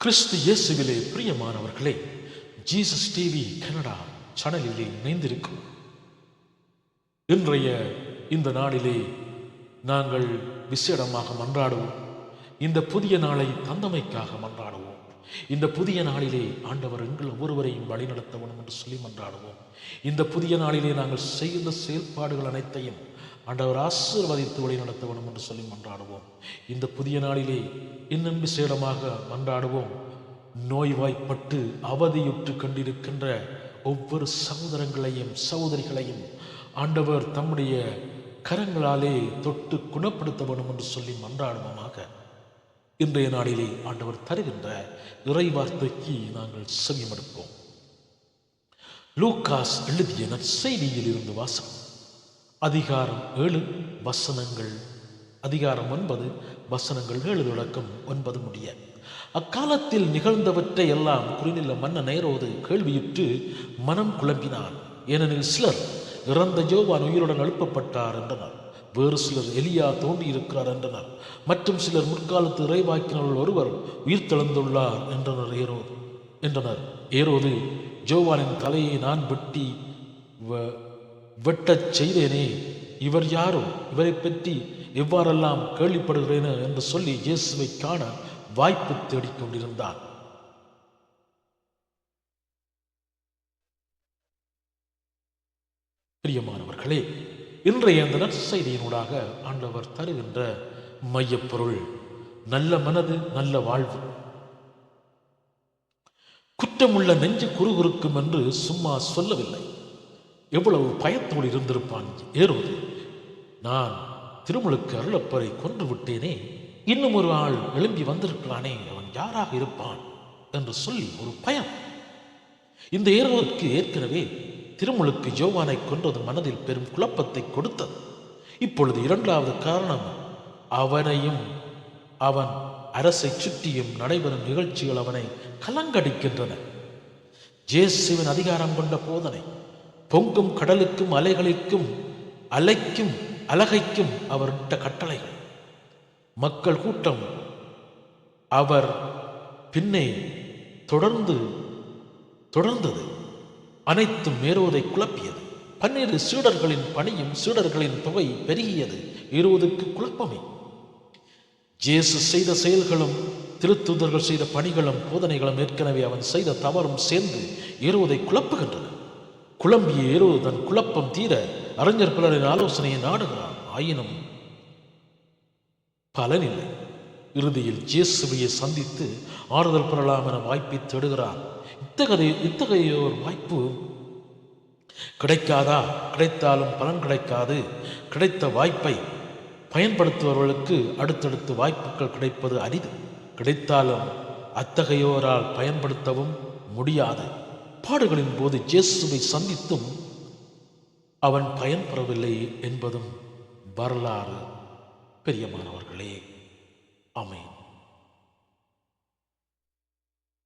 கிறிஸ்து இயேசுவிலே பிரியமானவர்களே Jesus TV Canada சேனலிலே இணைந்திருக்கும். இன்றைய இந்த நாளிலே நாங்கள் விசேடமாக மன்றாடுவோம். இந்த புதிய நாளை தந்தமைக்காக மன்றாடுவோம். இந்த புதிய நாளிலே ஆண்டவர் எங்கள் ஒவ்வொருவரையும் வழிநடத்த வேண்டும் என்று சொல்லி மன்றாடுவோம். இந்த புதிய நாளிலே நாங்கள் செய்த செயல்பாடுகள் அனைத்தையும் ஆண்டவர் ஆசீர்வதித்து வழி நடத்த வேண்டும் என்று சொல்லி மன்றாடுவோம். இந்த புதிய நாளிலே இன்னும் விசேடமாக மன்றாடுவோம். நோய்வாய்ப்பட்டு அவதியுற்று கண்டிருக்கின்ற ஒவ்வொரு சகோதரங்களையும் சகோதரிகளையும் ஆண்டவர் தம்முடைய கரங்களாலே தொட்டு குணப்படுத்த வேண்டும் என்று சொல்லி மன்றாடுவோமாக. இன்றைய நாளிலே ஆண்டவர் தருகின்ற இறை வார்த்தைக்கு நாங்கள் செவிமடுப்போம். லூக்காஸ் எழுதிய நற்செய்தியில் இருந்து வாசகம். அதிகாரம் ஏழு வசனங்கள். அதிகாரம் ஒன்பது வசனங்கள் ஏழு தொடக்கம் ஒன்பது முடிய. அக்காலத்தில் நிகழ்ந்தவற்றை எல்லாம் குறிநில மன்னன் நேரோது கேள்வியுற்று மனம் குழம்பினான். ஏனெனில் சிலர் இறந்த ஜோவான் உயிருடன் எழுப்பப்பட்டார் என்றனர். வேறு சிலர் எலியா தோன்றியிருக்கிறார் என்றனர். மற்றும் சிலர் முற்காலத்து இறைவாக்கினர்கள் ஒருவர் உயிர் தெழுந்துள்ளார் என்றனர் ஏரோது. என்றனர். ஏரோது ஜோவானின் தலையை நான் வெட்டி வ- வெட்டச் செய்தேனே. இவர் யாரோ? இவரை பற்றி எவ்வாறெல்லாம் கேள்விப்படுகிறேனோ என்று சொல்லி இயேசுவை காண வாய்ப்பு தேடிக்கொண்டிருந்தார் பிரியமானவர்களே இன்றைய அந்த நற்செய்தியினூடாக ஆண்டவர் தருகின்ற மையப்பொருள் நல்ல மனது நல்ல வாழ்வு. குற்றமுள்ள நெஞ்சு குறுகுறுக்கும் என்று சும்மா சொல்லவில்லை. எவ்வளவு பயத்தோடு இருந்திருப்பான் ஏறுவது நான் திருமலுக்கு அருளப்பரை கொன்று விட்டேனே இன்னும் ஒரு ஆள் எழும்பி வந்திருக்கிறானே அவன் யாராக இருப்பான் என்று சொல்லி ஒரு பயம். இந்த ஏறுவதற்கு ஏற்கனவே திருமுழுக்கு ஜோவானை கொன்றது மனதில் பெரும் குழப்பத்தை கொடுத்தது. இப்பொழுது இரண்டாவது காரணம் அவனையும் அவன் அரசை சுற்றியும் நடைபெறும் நிகழ்ச்சிகள் அவனை கலங்கடிக்கின்றன. ஜேசுவின் அதிகாரம் கொண்ட போதனை பொங்கும் கடலுக்கும் அலைகளுக்கும் அலைக்கும் அலகைக்கும் அவர் இட்ட கட்டளைகள். மக்கள் கூட்டம் அவர் பின்னே தொடர்ந்து தொடர்ந்தது. அனைத்தும் மேறுவதை குழப்பியது. பன்னிரு சீடர்களின் பணியும் சீடர்களின் தொகை பெருகியது. இருவதுக்கு குழப்பமே. ஜேசு செய்த செயல்களும் திருத்துதர்கள் செய்த பணிகளும் போதனைகளும் ஏற்கனவே அவன் செய்த தவறும் சேர்ந்து இருவதை குழப்புகின்றன. குழம்பிய ஏறுவது தன் குழப்பம் தீர அறிஞர் பலரின் ஆலோசனையை நாடுகிறான். ஆயினும் பலனில்லை. இறுதியில் ஜேசுவையை சந்தித்து ஆறுதல் பெறலாம் என வாய்ப்பை தேடுகிறார் இத்தகைய இத்தகைய ஒரு வாய்ப்பு கிடைக்காதா? கிடைத்தாலும் பலன் கிடைக்காது. கிடைத்த வாய்ப்பை பயன்படுத்துபவர்களுக்கு அடுத்தடுத்து வாய்ப்புகள் கிடைப்பது அரிது. கிடைத்தாலும் அத்தகையோரால் பயன்படுத்தவும் முடியாது. பாடுகளின் போது ஜேசுவை சந்தித்தும் அவன் பயன்பெறவில்லை என்பதும் வரலாறு. பெரியமானவர்களே ஆமென்.